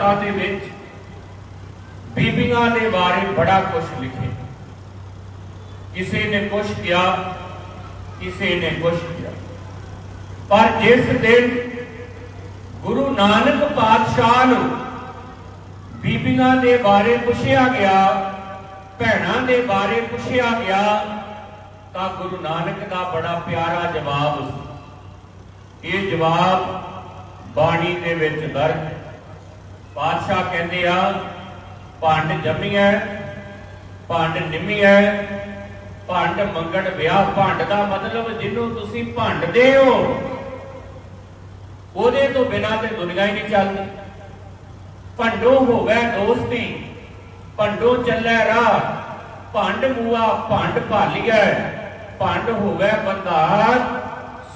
ਕਵਿਤਾ ਦੇ ਵਿੱਚ ਬੀਬੀਆਂ ਦੇ ਬਾਰੇ ਬੜਾ ਕੁਝ ਲਿਖਿਆ ਕਿਸੇ ਨੇ ਕੁਝ ਕਿਹਾ, ਕਿਸੇ ਨੇ ਕੁਝ ਕਿਹਾ। ਪਰ ਜਿਸ ਦਿਨ ਗੁਰੂ ਨਾਨਕ ਪਾਤਸ਼ਾਹ ਨੂੰ ਬੀਬੀਆਂ ਦੇ ਬਾਰੇ ਪੁੱਛਿਆ ਗਿਆ, ਭੈਣਾਂ ਦੇ ਬਾਰੇ ਪੁੱਛਿਆ ਗਿਆ, ਤਾਂ ਗੁਰੂ ਨਾਨਕ ਦਾ ਬੜਾ ਪਿਆਰਾ ਜਵਾਬ ਸੀ। ਇਹ ਜਵਾਬ ਬਾਣੀ ਦੇ ਵਿੱਚ ਦਰਜ ਹੈ। ਪਾਤਸ਼ਾਹ ਕਹਿੰਦੇ ਆ, ਭੰਡ ਜੰਮੀਐ ਭੰਡ ਨਿੰਮੀਐ ਭੰਡ ਮੰਗਣ ਵਿਆਹ ਭੰਡ ਦਾ ਮਤਲਬ ਜਿਹਨੂੰ ਤੁਸੀਂ ਭੰਡਦੇ ਹੋ। ਉਹਦੇ ਤੋਂ ਬਿਨਾਂ ਤੇ ਦੁਨੀਆ ਹੀ ਨਹੀਂ ਚੱਲਦੀ। ਭੰਡੋ ਹੋਵੇ ਦੋਸਤੀ ਭੰਡੋ ਚੱਲੇ ਰਾਹ, ਭੰਡ ਮੂਆ ਭੰਡ ਭਾਲੀਐ, ਭੰਡ ਹੋਵੇ ਬੰਦਾਰ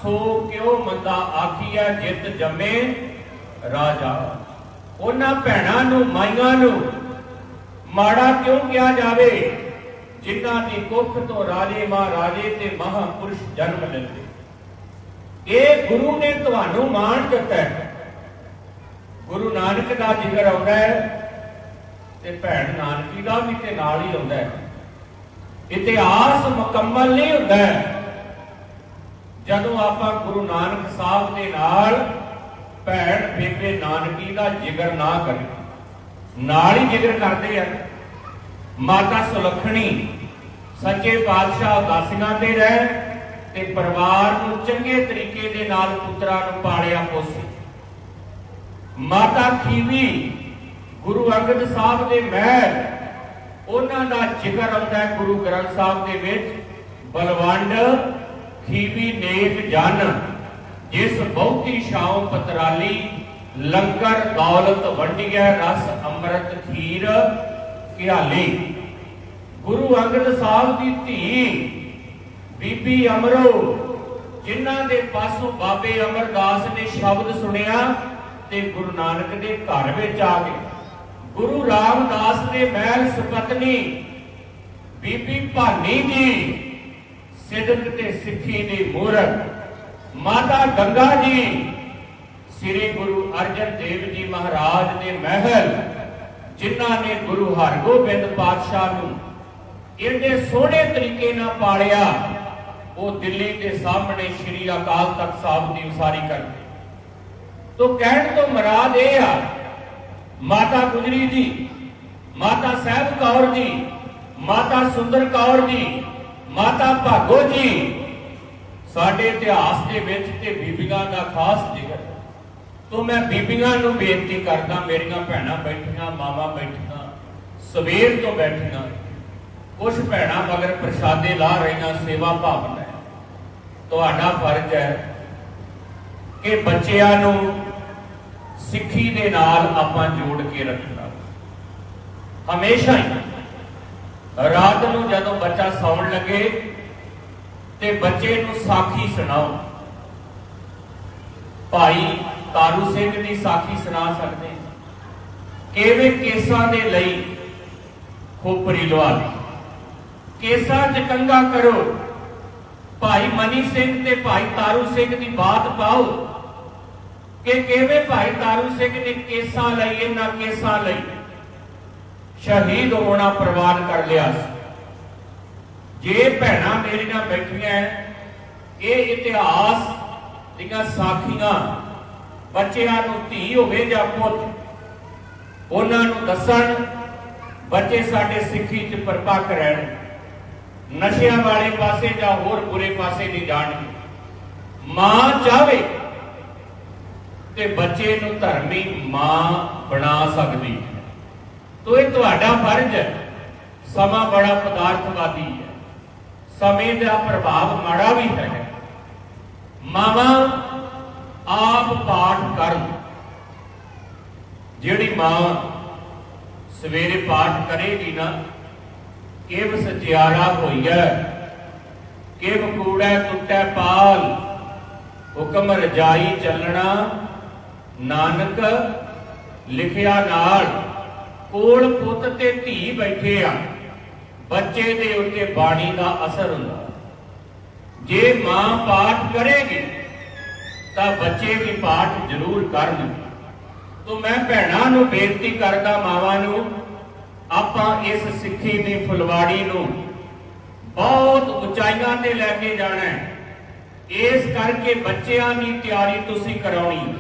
ਸੋ ਕਿਉ ਮੰਦਾ ਆਖੀਐ, ਜਿਤ ਜੰਮੇ ਰਾਜਾ। ਉਹਨਾਂ ਭੈਣਾਂ ਨੂੰ, ਮਾਈਆਂ ਨੂੰ ਮਾੜਾ ਕਿਉਂ ਕਿਹਾ ਜਾਵੇ? ਜਿਨ੍ਹਾਂ ਦੀ ਕੁੱਖ ਤੋਂ ਰਾਜੇ ਮਹਾਰਾਜੇ ਤੇ ਮਹਾਪੁਰਸ਼ ਜਨਮ ਲੈਂਦੇ। ਇਹ ਗੁਰੂ ਨੇ ਤੁਹਾਨੂੰ ਮਾਣ ਦਿੱਤਾ ਹੈ। ਗੁਰੂ ਨਾਨਕ ਦਾ ਜ਼ਿਕਰ ਆਉਂਦਾ ਹੈ ਤੇ ਭੈਣ ਨਾਨਕੀ ਦਾ ਵੀ ਤੇ ਨਾਲ ਹੀ ਆਉਂਦਾ ਹੈ। ਇਤਿਹਾਸ ਮੁਕੰਮਲ ਨਹੀਂ ਹੁੰਦਾ ਜਦੋਂ ਆਪਾਂ ਗੁਰੂ ਨਾਨਕ ਸਾਹਿਬ ਦੇ ਨਾਲ ਭੈਣ ਬੇਬੇ ਨਾਨਕੀ ਦਾ ਜ਼ਿਕਰ ਨਾ ਕਰੇ। ਨਾਲ ਹੀ ਜ਼ਿਕਰ ਕਰਦੇ ਆ। ਮਾਤਾ ਸੁਲੱਖਣੀ, ਸੱਚੇ ਪਾਤਸ਼ਾਹ ਉਦਾਸੀਆਂ ਤੇ ਰਹਿ ਤੇ ਪਰਿਵਾਰ ਨੂੰ ਚੰਗੇ ਤਰੀਕੇ ਦੇ ਨਾਲ ਪੁੱਤਰਾਂ ਨੂੰ ਪਾਲਿਆ ਪੋਸਿਆ ਮਾਤਾ ਖੀਵੀ, ਗੁਰੂ ਅੰਗਦ ਸਾਹਿਬ ਦੇ ਮਹਿਲ, ਉਹਨਾਂ ਦਾ ਜ਼ਿਕਰ ਆਉਂਦਾ ਗੁਰੂ ਗ੍ਰੰਥ ਸਾਹਿਬ ਦੇ ਵਿੱਚ। ਬਲਵੰਡ, ਖੀਵੀ ਨੇਕ ਜਨ। ਜਿਸ ਬਹੁਤੀ ਛਾਉ ਪਤਰਾਲੀ ਲੰਗਰ ਦੌਲਤ ਵੰਡੀਐ, ਰਸ ਅੰਮ੍ਰਿਤ ਖੀਰ ਕਿਹਾਲੀ ਗੁਰੂ ਅੰਗਦ ਸਾਹਿਬ ਦੀ ਧੀ ਬੀਬੀ ਅਮਰੋ, ਜਿਨ੍ਹਾਂ ਦੇ ਪਾਸੋਂ ਬਾਬੇ ਅਮਰਦਾਸ ਨੇ ਸ਼ਬਦ ਸੁਣਿਆ ਤੇ ਗੁਰੂ ਨਾਨਕ ਦੇ ਘਰ ਵਿੱਚ ਆ ਗਏ। ਗੁਰੂ ਰਾਮਦਾਸ ਦੇ ਮਹਿਲ ਸੁਪਤਨੀ ਬੀਬੀ ਭਾਨੀ ਜੀ ਸਿਦਕ ਤੇ ਸਿੱਖੀ ਦੀ ਮੂਰਤ। ਮਾਤਾ ਗੰਗਾ ਜੀ, ਸ੍ਰੀ ਗੁਰੂ ਅਰਜਨ ਦੇਵ ਜੀ ਮਹਾਰਾਜ ਦੇ ਮਹਿਲ, ਜਿਨ੍ਹਾਂ ਨੇ ਗੁਰੂ ਹਰਗੋਬਿੰਦ ਪਾਤਸ਼ਾਹ ਨੂੰ ਇੰਨੇ ਸੋਹਣੇ ਤਰੀਕੇ ਨਾਲ ਪਾਲਿਆ, ਉਹ ਦਿੱਲੀ ਦੇ ਸਾਹਮਣੇ ਸ੍ਰੀ ਅਕਾਲ ਤਖਤ ਸਾਹਿਬ ਦੀ ਉਸਾਰੀ ਕਰਦੇ। ਤੋ ਕਹਿਣ ਤੋਂ ਮਰਾਦ ਇਹ ਆ, ਮਾਤਾ ਗੁਜਰੀ ਜੀ, ਮਾਤਾ ਸਾਹਿਬ ਕੌਰ ਜੀ, ਮਾਤਾ ਸੁੰਦਰ ਕੌਰ ਜੀ, ਮਾਤਾ ਭਾਗੋ ਜੀ ਸਾਡੇ ਇਤਿਹਾਸ ਦੇ ਵਿੱਚ ਤੇ ਬੀਬੀਆਂ ਦਾ ਖਾਸ ਜ਼ਿਕਰ। ਤੋ ਮੈਂ ਬੀਬੀਆਂ ਨੂੰ ਬੇਨਤੀ ਕਰਦਾ, ਮੇਰੀਆਂ ਭੈਣਾਂ ਬੈਠੀਆਂ, ਮਾਵਾਂ ਬੈਠੀਆਂ, ਸਵੇਰ ਤੋਂ ਬੈਠੀਆਂ ਕੁਝ ਭੈਣਾਂ ਮਗਰ ਪ੍ਰਸ਼ਾਦੇ ਲਾ ਰਹੀਆਂ, ਸੇਵਾ ਭਾਵਨਾ ਤੁਹਾਡਾ ਫਰਜ਼ ਹੈ ਕਿ ਬੱਚਿਆਂ ਨੂੰ ਸਿੱਖੀ ਦੇ ਨਾਲ ਆਪਾਂ ਜੋੜ ਕੇ ਰੱਖਣਾ। ਹਮੇਸ਼ਾ ਹੀ। ਰਾਤ ਨੂੰ ਜਦੋਂ ਬੱਚਾ ਸੌਣ ਲੱਗੇ ਤੇ ਬੱਚੇ ਨੂੰ ਸਾਖੀ ਸੁਣਾਓ। ਭਾਈ ਤਾਰੂ ਸਿੰਘ ਦੀ ਸਾਖੀ ਸੁਣਾ ਸਕਦੇ ਹਾਂ। ਕਿਵੇਂ ਕੇਸਾਂ ਦੇ ਲਈ ਖੋਪਰੀ ਲਵਾ ਲਈ। ਕੇਸਾਂ ਚ ਕੰਗਾ ਕਰੋ। ਭਾਈ ਮਨੀ ਸਿੰਘ ਤੇ ਭਾਈ ਤਾਰੂ ਸਿੰਘ ਦੀ ਬਾਤ ਪਾਓ। ਕਿ ਕਿਵੇਂ ਭਾਈ ਤਾਰੂ ਸਿੰਘ ਨੇ ਕੇਸਾਂ ਲਈ, ਇਹਨਾਂ ਕੇਸਾਂ ਲਈ ਸ਼ਹੀਦ ਹੋਣਾ ਪ੍ਰਵਾਨ ਕਰ ਲਿਆ ਸੀ। ਜੇ ਭੈਣਾਂ ਮੇਰੇ ਨਾਲ ਬੈਠੀਆਂ ਇਹ ਇਤਿਹਾਸ ਦੀਆਂ ਸਾਖੀਆਂ, ਬੱਚਿਆਂ ਨੂੰ ਧੀ ਹੋਵੇ ਜਾਂ ਪੁੱਤ, ਉਹਨਾਂ ਨੂੰ ਦੱਸਣ, ਬੱਚੇ ਸਾਡੇ ਸਿੱਖੀ ਚ ਪਰਪੱਕ ਰਹਿਣ, ਨਸ਼ਿਆਂ ਵਾਲੇ ਪਾਸੇ ਜਾਂ ਹੋਰ ਬੁਰੇ ਪਾਸੇ ਨਹੀਂ ਜਾਣਗੇ। ਮਾਂ ਚਾਵੇ ਤੇ ਬੱਚੇ ਨੂੰ ਧਰਮੀ ਮਾਂ ਬਣਾ ਸਕਦੀ ਹੈ। ਤੋ ਇਹ ਤੁਹਾਡਾ ਫਰਜ਼ ਹੈ। ਸਮਾਂ ਬੜਾ ਪਦਾਰਥਵਾਦੀ ਹੈ। ਸਮੇਂ ਦਾ ਪ੍ਰਭਾਵ ਮਾੜਾ ਵੀ ਹੈ। ਮਾਵਾਂ ਆਪ ਪਾਠ ਕਰਨ। ਜਿਹੜੀ ਮਾਂ ਸਵੇਰੇ ਪਾਠ ਕਰੇਗੀ ਨਾ, ਕਿਵ ਸਚਿਆਰਾ ਹੋਈਐ, ਕਿਵ ਕੂੜੈ ਟੁੱਟੈ ਪਾਲ, ਹੁਕਮ ਰਜਾਈ ਚੱਲਣਾ, ਨਾਨਕ ਲਿਖਿਆ ਨਾਲ, ਕੋਲ ਪੁੱਤ ਤੇ ਧੀ ਬੈਠੇ ਆ। ਬੱਚੇ ਦੇ ਉੱਤੇ ਬਾਣੀ ਦਾ ਅਸਰ ਹੁੰਦਾ। ਜੇ ਮਾਂ ਪਾਠ ਕਰੇਗੀ, ਤਾਂ ਬੱਚੇ ਵੀ ਪਾਠ ਜ਼ਰੂਰ ਕਰਨਗੇ। ਤੋ ਮੈਂ ਭੈਣਾਂ ਨੂੰ ਬੇਨਤੀ ਕਰਦਾ, ਮਾਵਾਂ ਨੂੰ, ਆਪਾਂ ਇਸ ਸਿੱਖੀ ਦੀ ਫੁਲਵਾੜੀ ਨੂੰ ਬਹੁਤ ਉਚਾਈਆਂ ਤੇ ਲੈ ਕੇ ਜਾਣਾ ਹੈ। ਇਸ ਕਰਕੇ ਬੱਚਿਆਂ ਦੀ ਤਿਆਰੀ ਤੁਸੀਂ ਕਰਾਉਣੀ